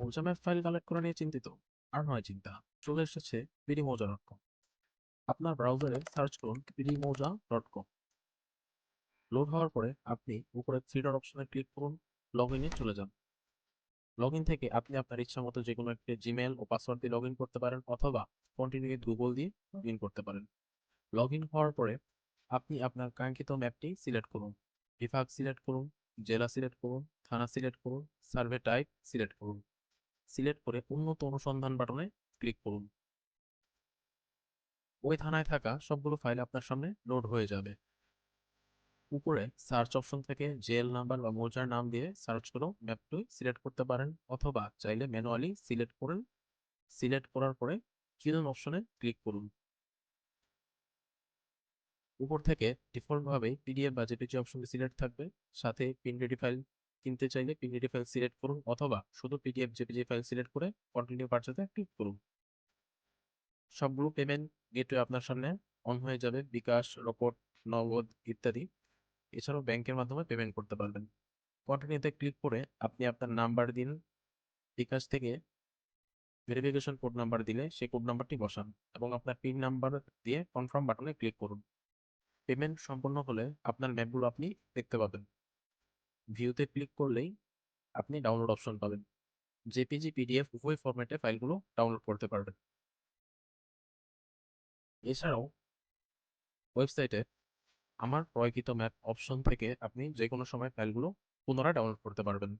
মৌজা map file collect করা নিয়ে চিন্তিত। আর নয় চিন্তা, চলে এসেছে পিডি মৌজা ডট কম আপনার ব্রাউজারে সার্চ করুন পিডি মৌজা ডট কম লোড হওয়ার পরে আপনি উপরে থ্রি ডট অপশনে ক্লিক করুন লগ ইনে চলে যান। লগ ইন থেকে আপনি আপনার ইচ্ছা মতো যে কোনো একটি জিমেল ও পাসওয়ার্ড দিয়ে লগ ইন করতে পারেন অথবা কন্টিনিউ গুগল দিয়ে লগ ইন করতে পারেন। লগ ইন হওয়ার পরে আপনি আপনার কাঙ্ক্ষিত ম্যাপটি সিলেক্ট করুন। বিভাগ সিলেক্ট করুন, জেলা সিলেক্ট করুন, থানা সিলেক্ট করুন সার্ভে টাইপ সিলেক্ট করুন। সিলেক্ট করে উন্নত অনুসন্ধান বাটনে ক্লিক করুন। ওই থানায় থাকা সবগুলো ফাইল আপনার সামনে লোড হয়ে যাবে। উপরে সার্চ অপশন থেকে জেল নাম্বার বা মৌজার নাম দিয়ে সার্চ করেও ম্যাপটি সিলেক্ট করতে পারেন অথবা চাইলে ম্যানুয়ালি সিলেক্ট করেন সিলেক্ট করার পরে চিলড্রেন অপশনে ক্লিক করুন। উপর থেকে ডিফল্টভাবে পিডিএফ বা জেপিজি অপশনটি সিলেক্ট থাকবে, সাথে পিনরেডি ফাইল কিনতে চাইলে পিনরেডি ফাইল সিলেক্ট করুন অথবা শুধু পিডিএফ জেপিজি ফাইল সিলেক্ট করে কন্টিনিউ পারচেজে ক্লিক করুন। সবগুলো পেমেন্ট গেটওয়ে আপনার সামনে অন হয়ে যাবে, বিকাশ, রকট, নগদ ইত্যাদি। এছাড়াও ব্যাংকের মাধ্যমে পেমেন্ট করতে পারবেন। কন্টিনিউতে ক্লিক করে আপনি আপনার নাম্বার দিন। বিকাশ থেকে ভেরিফিকেশন কোড নাম্বার দিলে সেই কোড নাম্বারটি বসান এবং আপনার পিন নাম্বার দিয়ে কনফার্ম বাটনে ক্লিক করুন। পেমেন্ট সম্পন্ন হলে আপনার ম্যাপগুলো আপনি দেখতে পাবেন। ভিউতে ক্লিক করলেই আপনি ডাউনলোড অপশন পাবেন। জেপিজি পিডিএফ উভয় ফরম্যাটে ফাইলগুলো ডাউনলোড করতে পারবেন। এছাড়াও ওয়েবসাইটে আমার প্রয়োগিত ম্যাপ অপশন থেকে আপনি যে কোনো সময় ফাইলগুলো পুনরায় ডাউনলোড করতে পারবেন।